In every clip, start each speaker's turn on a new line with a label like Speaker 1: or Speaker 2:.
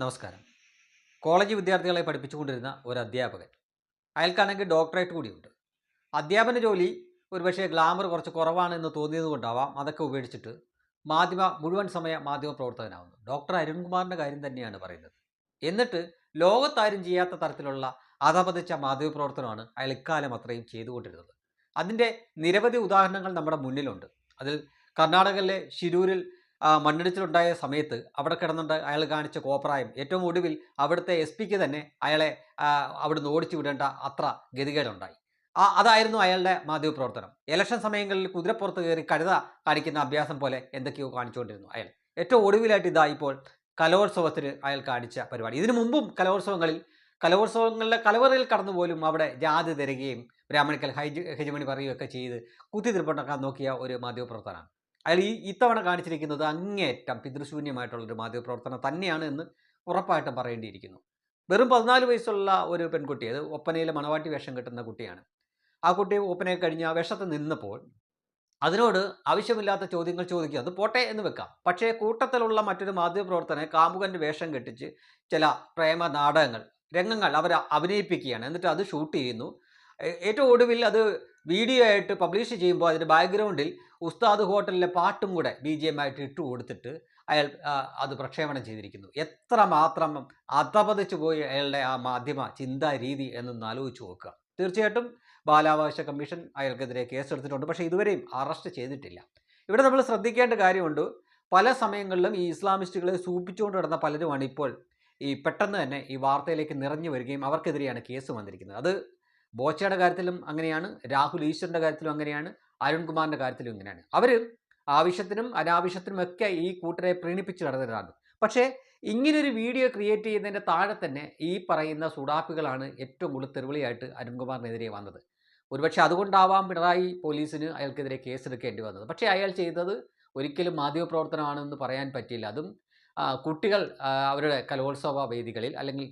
Speaker 1: നമസ്കാരം. കോളേജ് വിദ്യാർത്ഥികളെ പഠിപ്പിച്ചുകൊണ്ടിരുന്ന ഒരു അധ്യാപകൻ. അയാൾക്കാണെങ്കിൽ ഡോക്ടറേറ്റ് കൂടിയുണ്ട്. അധ്യാപന ജോലി ഒരുപക്ഷെ ഗ്ലാമർ കുറച്ച് കുറവാണ് എന്ന് തോന്നിയത് കൊണ്ടാവാം അതൊക്കെ ഉപേക്ഷിച്ചിട്ട് മാധ്യമ മുഴുവൻ സമയ മാധ്യമ പ്രവർത്തകനാവുന്നു. ഡോക്ടർ അരുൺകുമാറിന്റെ കാര്യം തന്നെയാണ് പറയുന്നത്. എന്നിട്ട് ലോകത്താരും ചെയ്യാത്ത തരത്തിലുള്ള അധപതിച്ച മാധ്യമ പ്രവർത്തനമാണ് അയാൾ ഇക്കാലം അത്രയും ചെയ്തുകൊണ്ടിരുന്നത്. അതിന്റെ നിരവധി ഉദാഹരണങ്ങൾ നമ്മുടെ മുന്നിലുണ്ട്. അതിൽ കർണാടകയിലെ ശിരൂരിൽ ആ, മണ്ണിടിച്ചിലുണ്ടായ സമയത്ത് അവിടെ കിടന്നുണ്ട് അയാൾ കാണിച്ച കോപ്രായം. ഏറ്റവും ഒടുവിൽ അവിടുത്തെ എസ് പിക്ക് തന്നെ അയാളെ അവിടുന്ന് ഓടിച്ചു വിടേണ്ട അത്ര ഗതികേടുണ്ടായി. ആ അതായിരുന്നു അയാളുടെ മാധ്യമപ്രവർത്തനം. ഇലക്ഷൻ സമയങ്ങളിൽ കുതിരപ്പുറത്ത് കയറി കഴുത കാണിക്കുന്ന അഭ്യാസം പോലെ എന്തൊക്കെയോ കാണിച്ചുകൊണ്ടിരുന്നു അയാൾ. ഏറ്റവും ഒടുവിലായിട്ട് ഇതാ ഇപ്പോൾ കലോത്സവത്തിന് അയാൾ കാണിച്ച പരിപാടി. ഇതിനു മുമ്പും കലോത്സവങ്ങളിൽ കലോത്സവങ്ങളിലെ കലവറയിൽ കടന്നുപോലും അവിടെ ജാതി തരികയും ബ്രാഹ്മണിക്കൽ ഹൈജ് ഹെജമണി പറയുകയൊക്കെ ചെയ്ത് കുത്തിത്തിരിപ്പുണ്ടാക്കാൻ നോക്കിയ ഒരു മാധ്യമപ്രവർത്തനമാണ് അയാൾ ഈ ഇത്തവണ കാണിച്ചിരിക്കുന്നത് അങ്ങേയറ്റം പിതൃശൂന്യമായിട്ടുള്ളൊരു മാധ്യമപ്രവർത്തനം തന്നെയാണ് എന്ന് ഉറപ്പായിട്ടും പറയേണ്ടിയിരിക്കുന്നു. വെറും പതിനാല് വയസ്സുള്ള ഒരു പെൺകുട്ടി അത് ഒപ്പനയിലെ മണവാട്ടി വേഷം കെട്ടുന്ന കുട്ടിയാണ്. ആ കുട്ടി ഒപ്പനയെ കഴിഞ്ഞ് ആ വേഷത്ത് നിന്നപ്പോൾ അതിനോട് ആവശ്യമില്ലാത്ത ചോദ്യങ്ങൾ ചോദിക്കുക അത് പോട്ടെ എന്ന് വെക്കാം. പക്ഷേ കൂട്ടത്തിലുള്ള മറ്റൊരു മാധ്യമപ്രവർത്തനെ കാമുകന്റെ വേഷം കെട്ടിച്ച് ചില പ്രേമ നാടകങ്ങൾ രംഗങ്ങൾ അവർ അഭിനയിപ്പിക്കുകയാണ്. എന്നിട്ട് അത് ഷൂട്ട് ചെയ്യുന്നു. ഏറ്റവും ഒടുവിൽ അത് വീഡിയോ ആയിട്ട് പബ്ലിഷ് ചെയ്യുമ്പോൾ അതിന്റെ ബാക്ക്ഗ്രൗണ്ടിൽ ഉസ്താദ് ഹോട്ടലിലെ പാട്ടും കൂടെ ബി ജി എം ആയിട്ട് ഇട്ടു കൊടുത്തിട്ട് അയാൾ അത് പ്രക്ഷേപണം ചെയ്തിരിക്കുന്നു. എത്ര മാത്രം അധപതിച്ചു പോയി അയാളുടെ ആ മാധ്യമ ചിന്താ രീതി എന്നൊന്ന് ആലോചിച്ച് നോക്കുക. തീർച്ചയായിട്ടും ബാലാവകാശ കമ്മീഷൻ അയാൾക്കെതിരെ കേസെടുത്തിട്ടുണ്ട്. പക്ഷേ ഇതുവരെയും അറസ്റ്റ് ചെയ്തിട്ടില്ല. ഇവിടെ നമ്മൾ ശ്രദ്ധിക്കേണ്ട കാര്യമുണ്ട്. പല സമയങ്ങളിലും ഈ ഇസ്ലാമിസ്റ്റുകളെ സൂപ്പിച്ചുകൊണ്ട് കിടന്ന പലരുമാണ് ഇപ്പോൾ ഈ പെട്ടെന്ന് തന്നെ ഈ വാർത്തയിലേക്ക് നിറഞ്ഞു വരികയും അവർക്കെതിരെയാണ് കേസ് വന്നിരിക്കുന്നത്. അത് ബോച്ചയുടെ കാര്യത്തിലും അങ്ങനെയാണ്. രാഹുൽ ഈശ്വറിന്റെ കാര്യത്തിലും അങ്ങനെയാണ്. അരുൺകുമാറിന്റെ കാര്യത്തിലും ഇങ്ങനെയാണ്. അവർ ആവശ്യത്തിനും അനാവശ്യത്തിനും ഒക്കെ ഈ കൂട്ടരെ പ്രീണിപ്പിച്ച് കടന്നിരുന്നത് പക്ഷേ ഇങ്ങനൊരു വീഡിയോ ക്രിയേറ്റ് ചെയ്യുന്നതിന്റെ താഴെ തന്നെ ഈ പറയുന്ന സുഡാപ്പികളാണ് ഏറ്റവും കൂടുതൽ തെരുവിളിയായിട്ട് അരുൺകുമാറിനെതിരെ വന്നത്. ഒരുപക്ഷെ അതുകൊണ്ടാവാം പിണറായി പോലീസിന് അയാൾക്കെതിരെ കേസെടുക്കേണ്ടി വന്നത്. പക്ഷേ അയാൾ ചെയ്തത് ഒരിക്കലും മാധ്യമപ്രവർത്തനമാണെന്ന് പറയാൻ പറ്റില്ല അതും കുട്ടികൾ അവരുടെ കലോത്സവ വേദികളിൽ അല്ലെങ്കിൽ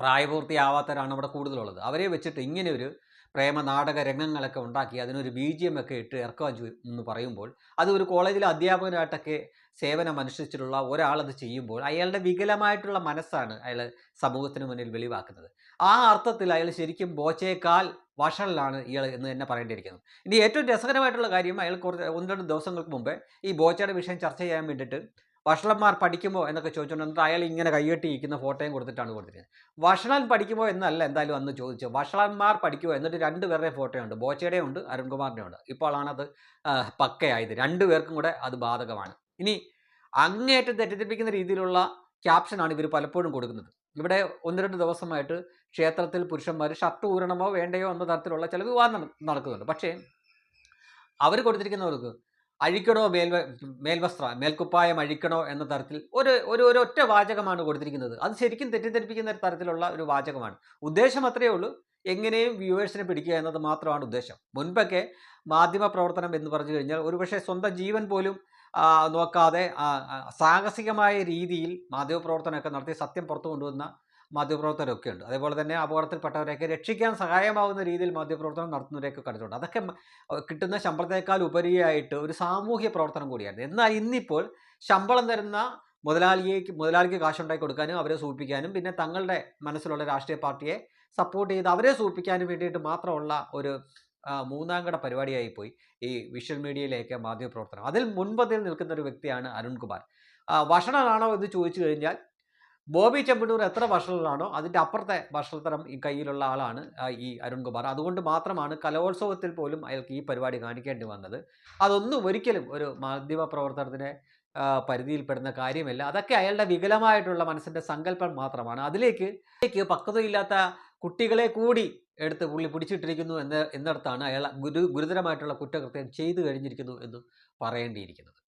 Speaker 1: പ്രായപൂർത്തിയാവാത്തവരാണ് അവിടെ കൂടുതലുള്ളത്. അവരെ വെച്ചിട്ട് ഇങ്ങനെ ഒരു പ്രേമ നാടക രംഗങ്ങളൊക്കെ ഉണ്ടാക്കി അതിനൊരു ബി ജി എം ഒക്കെ ഇട്ട് ഇറക്കുവാൻ എന്ന് പറയുമ്പോൾ അത് ഒരു കോളേജിലെ അധ്യാപകനായിട്ടൊക്കെ സേവനം അനുഷ്ഠിച്ചിട്ടുള്ള ഒരാളത് ചെയ്യുമ്പോൾ അയാളുടെ വികലമായിട്ടുള്ള മനസ്സാണ് അയാൾ സമൂഹത്തിന് മുന്നിൽ വെളിവാക്കുന്നത്. ആ അർത്ഥത്തിൽ അയാൾ ശരിക്കും ബോച്ചയേക്കാൾ വഷളിലാണ് ഇയാൾ എന്ന് തന്നെ പറയേണ്ടിയിരിക്കുന്നത് ഇനി ഏറ്റവും രസകരമായിട്ടുള്ള കാര്യം അയാൾ കുറച്ച് ഒന്ന് രണ്ട് ദിവസങ്ങൾക്ക് മുമ്പേ ഈ ബോച്ചയുടെ വിഷയം ചർച്ച ചെയ്യാൻ വേണ്ടിയിട്ട് വഷളന്മാർ പഠിക്കുമോ എന്നൊക്കെ ചോദിച്ചുകൊണ്ട് എന്നിട്ട് അയാൾ ഇങ്ങനെ കൈകെട്ടിയിരിക്കുന്ന ഫോട്ടോയും കൊടുത്തിട്ടാണ് കൊടുത്തിരിക്കുന്നത് വഷളൻ പഠിക്കുമോ എന്നല്ല എന്തായാലും അന്ന് ചോദിച്ചു വഷളന്മാർ പഠിക്കുമോ എന്നിട്ട് രണ്ട് പേരുടെ ഫോട്ടോയുണ്ട്. ബോച്ചയുടെ ഉണ്ട് അരുൺകുമാറിന്റെ ഉണ്ട്. ഇപ്പോഴാണത് പക്കയായത്. രണ്ടു പേർക്കും കൂടെ അത് ബാധകമാണ്. ഇനി അങ്ങേറ്റം തെറ്റിദ്ധരിപ്പിക്കുന്ന രീതിയിലുള്ള ക്യാപ്ഷനാണ് ഇവർ പലപ്പോഴും കൊടുക്കുന്നത്. ഇവിടെ ഒന്ന് രണ്ട് ദിവസമായിട്ട് ക്ഷേത്രത്തിൽ പുരുഷന്മാർ ഷർട്ട് ഊരണമോ വേണ്ടയോ എന്ന തരത്തിലുള്ള ചില വിവാദം നട- നടക്കുന്നുണ്ട്. പക്ഷേ അവർ കൊടുത്തിരിക്കുന്നവർക്ക് അഴിക്കണോ മേൽവ മേൽവസ്ത്ര മേൽക്കുപ്പായം അഴിക്കണോ എന്ന തരത്തിൽ ഒരു ഒരു ഒരു ഒറ്റ വാചകമാണ് കൊടുത്തിരിക്കുന്നത്. അത് ശരിക്കും തെറ്റിദ്ധരിപ്പിക്കുന്ന ഒരു തരത്തിലുള്ള ഒരു വാചകമാണ്. ഉദ്ദേശം അത്രയേ ഉള്ളൂ. എങ്ങനെയും വ്യൂവേഴ്സിനെ പിടിക്കുക എന്നത് മാത്രമാണ് ഉദ്ദേശം. മുൻപൊക്കെ മാധ്യമ പ്രവർത്തനം എന്ന് പറഞ്ഞു കഴിഞ്ഞാൽ ഒരുപക്ഷെ സ്വന്തം ജീവൻ പോലും നോക്കാതെ സാഹസികമായ രീതിയിൽ മാധ്യമപ്രവർത്തനമൊക്കെ നടത്തി സത്യം പുറത്തു കൊണ്ടുവന്ന മാധ്യമപ്രവർത്തകരൊക്കെ ഉണ്ട് അതേപോലെ തന്നെ അപകടത്തിൽപ്പെട്ടവരെയൊക്കെ രക്ഷിക്കാൻ സഹായമാവുന്ന രീതിയിൽ മാധ്യമപ്രവർത്തനം നടത്തുന്നവരെയൊക്കെ കണ്ടിട്ടുണ്ട്. അതൊക്കെ കിട്ടുന്ന ശമ്പളത്തേക്കാൾ ഉപരിയായിട്ട് ഒരു സാമൂഹ്യ പ്രവർത്തനം കൂടിയായിരുന്നു. എന്നാൽ ഇന്നിപ്പോൾ ശമ്പളം തരുന്ന മുതലാളിയേക്ക് മുതലാളിക്ക് കാശുണ്ടാക്കി കൊടുക്കാനും അവരെ സൂചിപ്പിക്കാനും പിന്നെ തങ്ങളുടെ മനസ്സിലുള്ള രാഷ്ട്രീയ പാർട്ടിയെ സപ്പോർട്ട് ചെയ്ത് അവരെ സൂചിപ്പിക്കാനും വേണ്ടിയിട്ട് മാത്രമുള്ള ഒരു മൂന്നാം മൂന്നാംകട പരിപാടിയായി പോയി ഈ വിഷ്വൽ മീഡിയയിലേക്ക് മാധ്യമപ്രവർത്തനം. അതിൽ മുൻപതിൽ നിൽക്കുന്ന ഒരു വ്യക്തിയാണ് അരുൺകുമാർ. ആ, വഷണനാണോ എന്ന് ചോദിച്ചു കഴിഞ്ഞാൽ ബോബി ചെമ്പന്നൂർ എത്ര വഷളനാണോ അതിന്റെ അപ്പുറത്തെ വഷളത്തരം ഈ കയ്യിലുള്ള ആളാണ് ഈ അരുൺകുമാർ അതുകൊണ്ട് മാത്രമാണ് കലോത്സവത്തിൽ പോലും അയാൾക്ക് ഈ പരിപാടി കാണിക്കേണ്ടി വന്നത്. അതൊന്നും ഒരിക്കലും ഒരു മാധ്യമ പ്രവർത്തനത്തിന് പരിധിയിൽപ്പെടുന്ന കാര്യമല്ല. അതൊക്കെ അയാളുടെ വികലമായിട്ടുള്ള മനസ്സിന്റെ സങ്കല്പം മാത്രമാണ്. അതിലേക്ക് പക്വതയില്ലാത്ത കുട്ടികളെ കൂടി എടുത്ത് പുള്ളി പിടിച്ചിട്ടിരിക്കുന്നു എന്ന് എന്നിടത്താണ് അയാൾ ഗുരു ഗുരുതരമായിട്ടുള്ള കുറ്റകൃത്യം ചെയ്തു കഴിഞ്ഞിരിക്കുന്നു എന്ന് പറയേണ്ടിയിരിക്കുന്നത്.